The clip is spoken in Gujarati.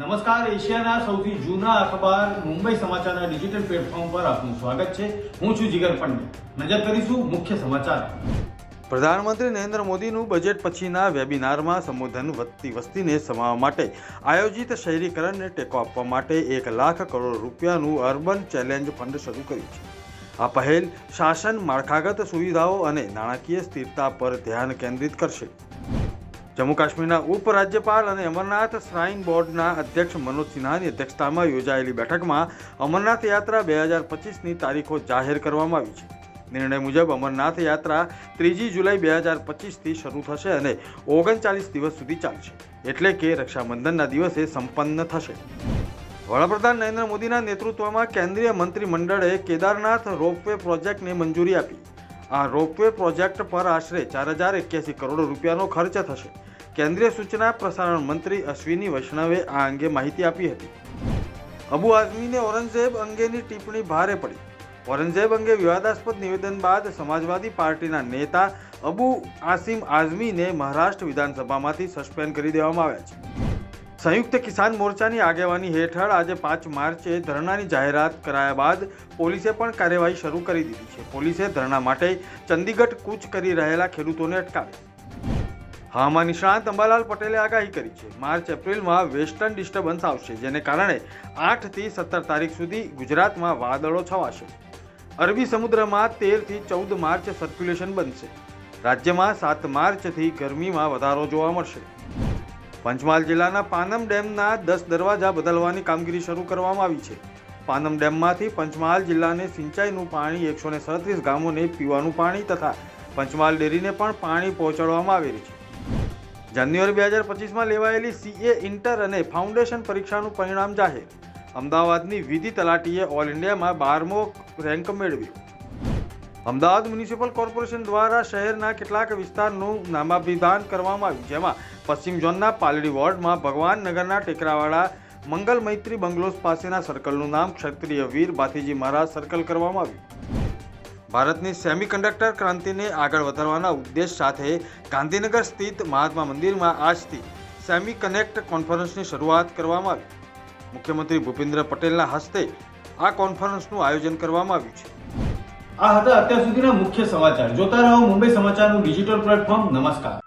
નમસ્કાર, એશિયાના સૌથી જૂના અખબાર મુંબઈ સમાચારના ડિજિટલ પ્લેટફોર્મ પર આપનું સ્વાગત છે. હું છું જીગર પંડ્યા. નજર કરીશું મુખ્ય સમાચાર. પ્રધાનમંત્રી નરેન્દ્ર મોદીનું બજેટ પછીના વેબિનારમાં સંબોધન વધતી વસ્તીને સમાવવા માટે આયોજિત શહેરીકરણને ટેકો આપવા માટે એક લાખ કરોડ રૂપિયાનું અર્બન ચેલેન્જ ફંડ શરૂ કર્યું છે. આ પહેલ શાસન માળખાગત સુવિધાઓ અને નાણાકીય સ્થિરતા પર ધ્યાન કેન્દ્રિત કરશે. જમ્મુ કાશ્મીરના ઉપરાજ્યપાલ અને અમરનાથ શ્રાઇન બોર્ડના અધ્યક્ષ મનોજ સિન્હાની અધ્યક્ષતામાં યોજાયેલી બેઠકમાં અમરનાથ યાત્રા બે હજાર પચીસની તારીખો જાહેર કરવામાં આવી છે. નિર્ણય મુજબ અમરનાથ યાત્રા ત્રીજી જુલાઈ બે હજાર પચીસથી શરૂ થશે અને ઓગણચાલીસ દિવસ સુધી ચાલશે. એટલે કે રક્ષાબંધનના દિવસે સંપન્ન થશે. વડાપ્રધાન નરેન્દ્ર મોદીના નેતૃત્વમાં કેન્દ્રીય મંત્રીમંડળે કેદારનાથ રોપવે પ્રોજેક્ટને મંજૂરી આપી. આ રોપવે પ્રોજેક્ટ પર આશરે ચાર હજાર એક્યાસી કરોડ રૂપિયાનો ખર્ચ થશે. કેન્દ્રીય સૂચના પ્રસારણ મંત્રી અશ્વિની વૈષ્ણવે આ અંગે માહિતી આપી હતી. અબુ આઝમીને ઔરંગઝેબ અંગેની ટિપ્પણી ભારે પડી. ઔરંગઝેબ અંગે વિવાદાસ્પદ નિવેદન બાદ સમાજવાદી પાર્ટીના નેતા અબુ આસિમ આઝમીને મહારાષ્ટ્ર વિધાનસભામાંથી સસ્પેન્ડ કરી દેવામાં આવ્યા છે. સંયુક્ત કિસાન મોરચાની આગેવાની હેઠળ આજે પાંચ માર્ચે ધરણાની જાહેરાત કરાયા બાદ પોલીસે પણ કાર્યવાહી શરૂ કરી દીધી છે. પોલીસે ધરણા માટે ચંદીગઢ કૂચ કરી રહેલા ખેડૂતોને અટકાવ્યા હવામાન નિષ્ણાંત અંબાલાલ પટેલે આગાહી કરી છે. માર્ચ એપ્રિલમાં વેસ્ટર્ન ડિસ્ટર્બન્સ આવશે, જેને કારણે આઠથી સત્તર તારીખ સુધી ગુજરાતમાં વાદળો છવાશે. અરબી સમુદ્રમાં તેરથી ચૌદ માર્ચ સર્ક્યુલેશન બનશે. રાજ્યમાં સાત માર્ચથી ગરમીમાં વધારો જોવા મળશે. પંચમહાલ જિલ્લાના પાનમ ડેમના દસ દરવાજા બદલવાની કામગીરી શરૂ કરવામાં આવી છે. પાનમ ડેમમાંથી પંચમહાલ જિલ્લાને સિંચાઈનું પાણી એકસો ને સડત્રીસ ગામોને પીવાનું પાણી તથા પંચમહાલ ડેરીને પણ પાણી પહોંચાડવામાં આવેલ છે. જાન્યુઆરી બે હજાર પચીસમાં લેવાયેલી સીએ ઇન્ટર અને ફાઉન્ડેશન પરીક્ષાનું પરિણામ જાહેર. અમદાવાદની વિધિ તલાટીએ ઓલ ઇન્ડિયામાં બારમો રેન્ક મેળવ્યો. અમદાવાદ મ્યુનિસિપલ કોર્પોરેશન દ્વારા શહેરના કેટલાક વિસ્તારનું નામાભિધાન કરવામાં આવ્યું, જેમાં પશ્ચિમ ઝોનના પાલડી વોર્ડમાં ભગવાન નગરના ટેકરાવાળા મંગલ મૈત્રી બંગલોઝ પાસેના સર્કલનું નામ ક્ષત્રિય વીર ભાતીજી મહારાજ સર્કલ કરવામાં આવ્યું. ભારતની સેમિકન્ડક્ટર ક્રાંતિને આગળ વધારવાના ઉદ્દેશ સાથે ગાંધીનગર સ્થિત મહાત્મા મંદિરમાં આજથી સેમી કનેક્ટ કોન્ફરન્સની શરૂઆત કરવામાં આવી. મુખ્યમંત્રી ભૂપેન્દ્ર પટેલના હસ્તે આ કોન્ફરન્સનું આયોજન કરવામાં આવ્યું છે. આ હતા અત્યાર સુધીના મુખ્ય સમાચાર. જોતા રહો મુંબઈ સમાચારનું ડિજિટલ પ્લેટફોર્મ. નમસ્કાર.